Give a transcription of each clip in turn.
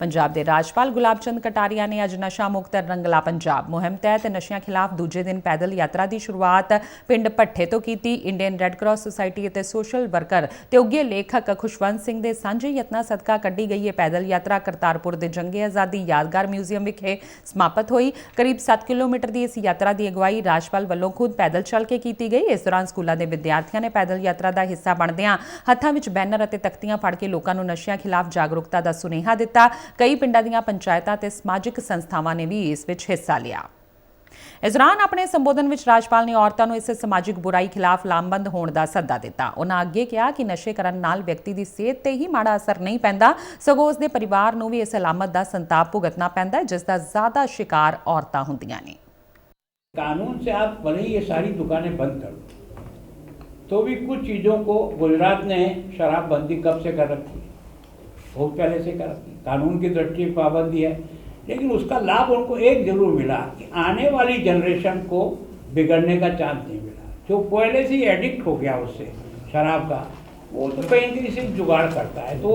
ਪੰਜਾਬ ਦੇ ਰਾਜਪਾਲ ਗੁਲਾਬ ਚੰਦ ਕਟਾਰੀਆ ਨੇ ਅੱਜ ਨਸ਼ਾ ਮੁਕਤ ਰੰਗਲਾ ਪੰਜਾਬ ਮੁਹਿੰਮ ਤਹਿਤ ਨਸ਼ਿਆਂ ਖਿਲਾਫ ਦੂਜੇ ਦਿਨ ਪੈਦਲ ਯਾਤਰਾ ਦੀ ਸ਼ੁਰੂਆਤ ਪਿੰਡ ਭੱਠੇ ਤੋਂ ਕੀਤੀ। ਇੰਡੀਅਨ ਰੈੱਡ ਕਰਾਸ ਸੁਸਾਇਟੀ ਅਤੇ ਸੋਸ਼ਲ ਵਰਕਰ ਤੇ ਉੱਘੇ ਲੇਖਕ ਖੁਸ਼ਵੰਤ ਸਿੰਘ ਦੇ ਸਾਂਝੇ ਯਤਨਾਂ ਸਦਕਾ ਕੱਢੀ ਗਈ ਇਹ ਪੈਦਲ ਯਾਤਰਾ ਕਰਤਾਰਪੁਰ ਦੇ ਜੰਗੇ ਆਜ਼ਾਦੀ ਯਾਦਗਾਰ ਮਿਊਜ਼ੀਅਮ ਵਿਖੇ ਸਮਾਪਤ ਹੋਈ। ਕਰੀਬ 7 ਕਿਲੋਮੀਟਰ ਦੀ ਇਸ ਯਾਤਰਾ ਦੀ ਅਗਵਾਈ ਰਾਜਪਾਲ ਵੱਲੋਂ ਖੁਦ ਪੈਦਲ ਚੱਲ ਕੇ ਕੀਤੀ ਗਈ। ਇਸ ਦੌਰਾਨ ਸਕੂਲਾਂ ਦੇ ਵਿਦਿਆਰਥੀਆਂ ਨੇ ਪੈਦਲ ਯਾਤਰਾ ਦਾ ਹਿੱਸਾ ਬਣਦਿਆਂ ਹੱਥਾਂ ਵਿੱਚ ਬੈਨਰ ਅਤੇ ਤਖਤੀਆਂ ਫੜ ਕੇ ਲੋਕਾਂ ਨੂੰ ਨਸ਼ਿਆਂ ਖਿਲਾਫ ਜਾਗਰੂਕਤਾ ਦਾ ਸੁਨੇਹਾ ਦਿੱਤਾ। ਕਈ ਪਿੰਡਾਂ ਦੀਆਂ ਪੰਚਾਇਤਾਂ ਤੇ ਸਮਾਜਿਕ ਸੰਸਥਾਵਾਂ ਨੇ ਵੀ ਇਸ ਵਿੱਚ ਹਿੱਸਾ ਲਿਆ ਇਸ ਦੌਰਾਨ ਆਪਣੇ ਸੰਬੋਧਨ ਵਿੱਚ ਰਾਜਪਾਲ ਨੇ ਔਰਤਾਂ ਨੂੰ ਇਸ ਸਮਾਜਿਕ ਬੁਰਾਈ ਖਿਲਾਫ ਲਾਮਬੰਦ ਹੋਣ ਦਾ ਸੱਦਾ ਦਿੱਤਾ ਉਹਨਾਂ ਅੱਗੇ ਕਿਹਾ ਕਿ ਨਸ਼ੇ ਕਰਨ ਨਾਲ ਵਿਅਕਤੀ ਦੀ ਸਿਹਤ ਤੇ ਹੀ ਮਾੜਾ ਅਸਰ ਨਹੀਂ ਪੈਂਦਾ ਸਗੋਂ ਉਸ ਦੇ ਪਰਿਵਾਰ ਨੂੰ ਵੀ ਇਸ ਲਾਮਤ ਦਾ ਸੰਤਾਪ ਭੁਗਤਣਾ ਪੈਂਦਾ ਹੈ ਜਿਸ ਦਾ ਜ਼ਿਆਦਾ ਸ਼ਿਕਾਰ ਔਰਤਾਂ ਹੁੰਦੀਆਂ ਨੇ कानून से आप भले ही ये सारी दुकानें बंद कर दो तो भी कुछ चीज़ों को गुजरात ने शराबबंदी कब से कर रखी है बहुत पहले से कर कानून की दृष्टि पाबंदी है, लेकिन उसका लाभ उनको एक ज़रूर मिला कि आने वाली जनरेशन को बिगड़ने का चांस नहीं मिला। जो पहले से ही एडिक्ट हो गया उससे, शराब का, वो तो कहीं कहीं से जुगाड़ करता है। तो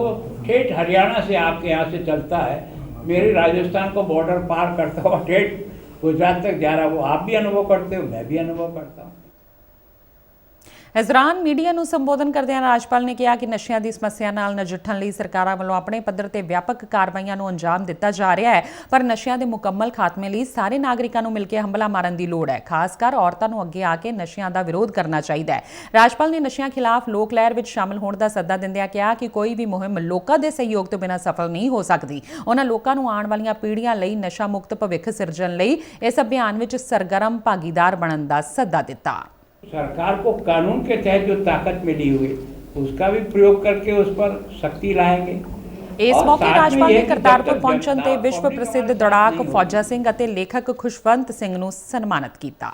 ठेठ हरियाणा से आपके यहाँ से चलता है, मेरे राजस्थान को बॉर्डर पार करता हुआ ठेठ गुजरात तक जा रहा है, वो आप भी अनुभव करते हो, मैं भी अनुभव करता हूँ। ਇਸ ਦੌਰਾਨ ਮੀਡੀਆ ਨੂੰ ਸੰਬੋਧਨ ਕਰਦਿਆਂ ਰਾਜਪਾਲ ਨੇ ਕਿਹਾ ਕਿ ਨਸ਼ਿਆਂ ਦੀ ਸਮੱਸਿਆ ਨਾਲ ਨਜਿੱਠਣ ਲਈ ਸਰਕਾਰਾਂ ਵੱਲੋਂ ਆਪਣੇ ਪੱਧਰ ਤੇ ਵਿਆਪਕ ਕਾਰਵਾਈਆਂ ਨੂੰ ਅੰਜਾਮ ਦਿੱਤਾ ਜਾ ਰਿਹਾ ਹੈ, ਪਰ ਨਸ਼ਿਆਂ ਦੇ ਮੁਕੰਮਲ ਖਾਤਮੇ ਲਈ ਸਾਰੇ ਨਾਗਰਿਕਾਂ ਨੂੰ ਮਿਲ ਕੇ ਹੰਭਲਾ ਮਾਰਨ ਦੀ ਲੋੜ ਹੈ। ਖਾਸ ਕਰ ਔਰਤਾਂ ਨੂੰ ਅੱਗੇ ਆ ਕੇ ਨਸ਼ਿਆਂ ਦਾ ਵਿਰੋਧ ਕਰਨਾ ਚਾਹੀਦਾ ਹੈ। ਰਾਜਪਾਲ ਨੇ ਨਸ਼ਿਆਂ ਖਿਲਾਫ ਲੋਕ ਲਹਿਰ ਵਿੱਚ ਸ਼ਾਮਲ ਹੋਣ ਦਾ ਸੱਦਾ ਦਿੰਦਿਆਂ ਕਿਹਾ ਕਿ ਕੋਈ ਵੀ ਮੁਹਿੰਮ ਲੋਕਾਂ ਦੇ ਸਹਿਯੋਗ ਤੋਂ ਬਿਨਾਂ ਸਫਲ ਨਹੀਂ ਹੋ ਸਕਦੀ। ਉਹਨਾਂ ਲੋਕਾਂ ਨੂੰ ਆਉਣ ਵਾਲੀਆਂ ਪੀੜ੍ਹੀਆਂ ਲਈ ਨਸ਼ਾ ਮੁਕਤ ਭਵਿੱਖ ਸਿਰਜਣ ਲਈ ਇਸ ਅਭਿਆਨ ਵਿੱਚ ਸਰਗਰਮ ਭਾਗੀਦਾਰ ਬਣਨ ਦਾ ਸੱਦਾ ਦਿੱਤਾ। सरकार को कानून के तहत जो ताकत मिली हुई उसका भी प्रयोग करके उस पर सख्ती लाएंगे ਇਸ और ਮੌਕੇ साथ में ਰਾਜਪਾਲ ये ਨੇ कि ਕਰਤਾਰਪੁਰ जब तक ਪਹੁੰਚਣ ਤੇ जनता ਵਿਸ਼ਵ public ਪ੍ਰਸਿੱਧ का ਦੌੜਾਕ नहीं ਫੌਜਾ ਸਿੰਘ ਅਤੇ ਲੇਖਕ ਖੁਸ਼ਵੰਤ ਸਿੰਘ ਨੂੰ ਸਨਮਾਨਿਤ ਕੀਤਾ